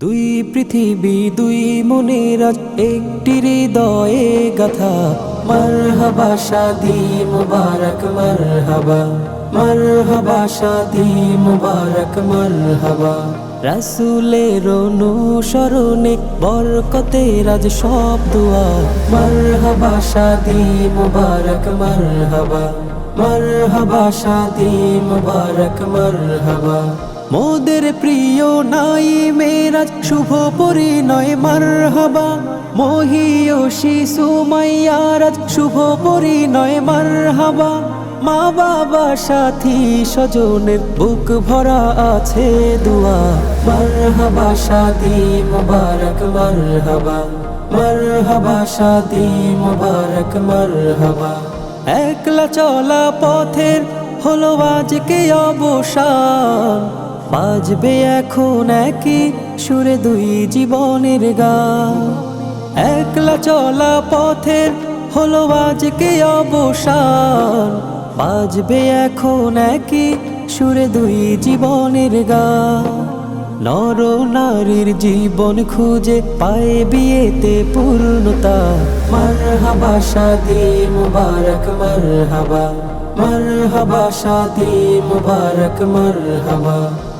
দুই পৃথিবী, দুই মনের একটি হৃদয়ে গাথা। মারহাবা, শাদি মুবারক, মারহাবা। মারহাবা, শাদি মুবারক, মারহাবা। রাসুলের অনুসরণে বরকতে রাজ সব দোয়া। মারহাবা, শাদি মুবারক, মারহাবা। মারহাবা, শাদি মুবারক, মারহাবা। মোদের প্রিয় নাই মেরা শুভ পরিণয়, মারহাবা। মহিয়সী সুমাইয়ারাজ শুভ পরিণয়, মারহাবা। মা বাবা, সাথী, স্বজনের বুক ভরা আছে দোয়া। মারহাবা শাদি মুবারক, মারহাবা। মারহাবা শাদি মুবারক, মারহাবা। একলা চলা পথের হলো আজকে অবসান। বাজবে এখন একই সুরে দুই জীবনের গান। একলা চলা পথের হলো আজকে অবসান। বাজবে এখন একই সুরে দুই জীবনের গান। নর নারীর জীবন খুঁজে পায়ে বিয়েতে পূর্ণতা। মারহাবা, শাদি, মুবারক, মারহাবা। মারহাবা, শাদি, মুবারক, মারহাবা।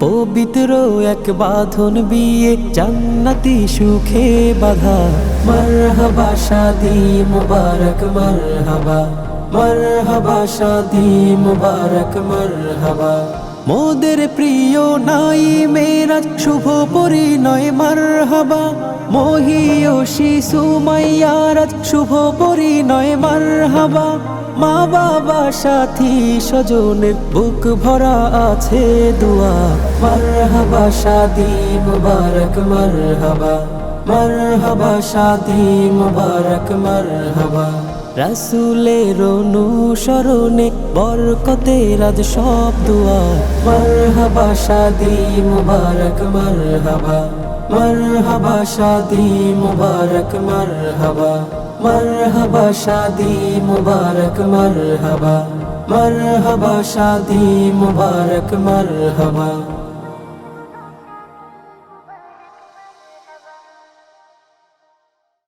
পবিত্র এক বাঁধন বিয়ে, জান্নাতি সুখে বাধা। মারহাবা, শাদি মুবারক, মারহাবা। মারহাবা, শাদি মুবারক, মারহাবা। মোদের প্রিয় নাই মেরা শুভ পরিণয়, মারহাবা। মহিয়সী সুমাইয়ারাজ শুভ পরিণয়, মারহাবা। মা বাবা সাথী স্বজনের বুক ভরা আছে দোয়া। মারহাবা শাদি মুবারক, মারহাবা। মারহাবা শাদি মুবারক, মারহাবা। রাসুলের অনুসরণে বরকতে রাজ সব দোয়া। মারহাবা, শাদি মুবারক, মারহাবা। মারহাবা, শাদি মুবারক, মারহাবা। মারহাবা, শাদি মুবারক, মারহাবা। মারহাবা, শাদি মুবারক, মারহাবা।